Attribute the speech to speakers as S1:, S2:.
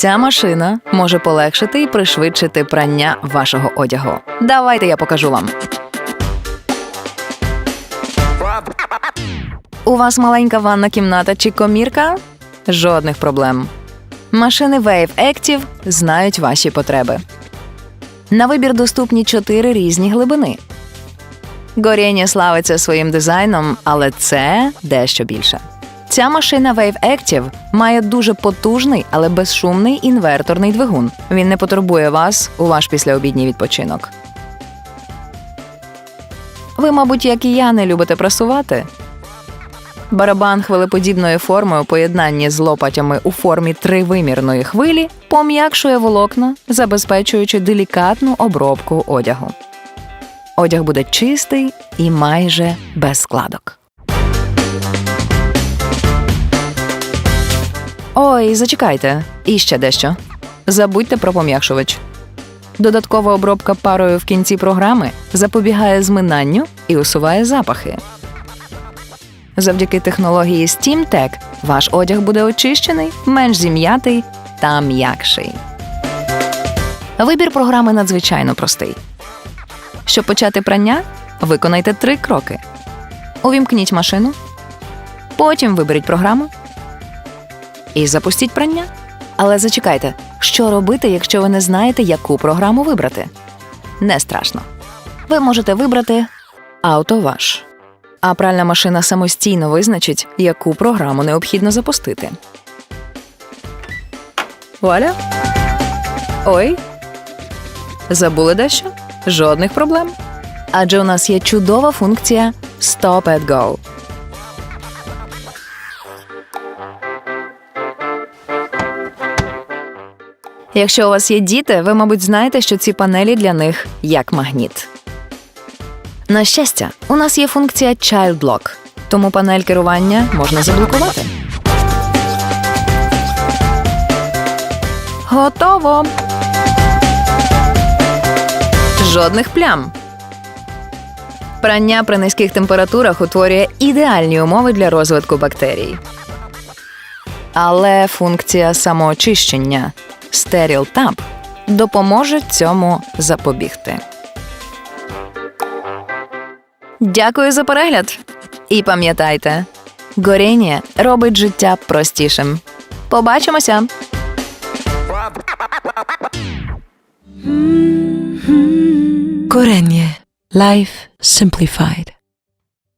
S1: Ця машина може полегшити і пришвидшити прання вашого одягу. Давайте я покажу вам. У вас маленька ванна кімната чи комірка? Жодних проблем. Машини Wave Active знають ваші потреби. На вибір доступні чотири різні глибини. Горіння славиться своїм дизайном, але це дещо більше. Ця машина Wave Active має дуже потужний, але безшумний інверторний двигун. Він не потурбує вас у ваш післяобідній відпочинок. Ви, мабуть, як і я, не любите прасувати. Барабан хвилеподібної форми у поєднанні з лопатями у формі тривимірної хвилі пом'якшує волокна, забезпечуючи делікатну обробку одягу. Одяг буде чистий і майже без складок. Ой, зачекайте, і ще дещо. Забудьте про пом'якшувач. Додаткова обробка парою в кінці програми запобігає зминанню і усуває запахи. Завдяки технології SteamTech ваш одяг буде очищений, менш зім'ятий та м'якший. Вибір програми надзвичайно простий. Щоб почати прання, виконайте три кроки: увімкніть машину, потім виберіть програму і запустіть прання. Але зачекайте, що робити, якщо ви не знаєте, яку програму вибрати? Не страшно. Ви можете вибрати «Автоваш». А пральна машина самостійно визначить, яку програму необхідно запустити. Вуаля. Ой. Забули дещо? Жодних проблем. Адже у нас є чудова функція Stop and Go. Якщо у вас є діти, ви, мабуть, знаєте, що ці панелі для них як магніт. На щастя, у нас є функція Child Lock, тому панель керування можна заблокувати. Готово. Жодних плям. Прання при низьких температурах утворює ідеальні умови для розвитку бактерій. Але функція самоочищення Steril Tab допоможе цьому запобігти. Дякую за перегляд. І пам'ятайте, горіння робить життя простішим. Побачимося!
S2: Gorenje. Life Simplified.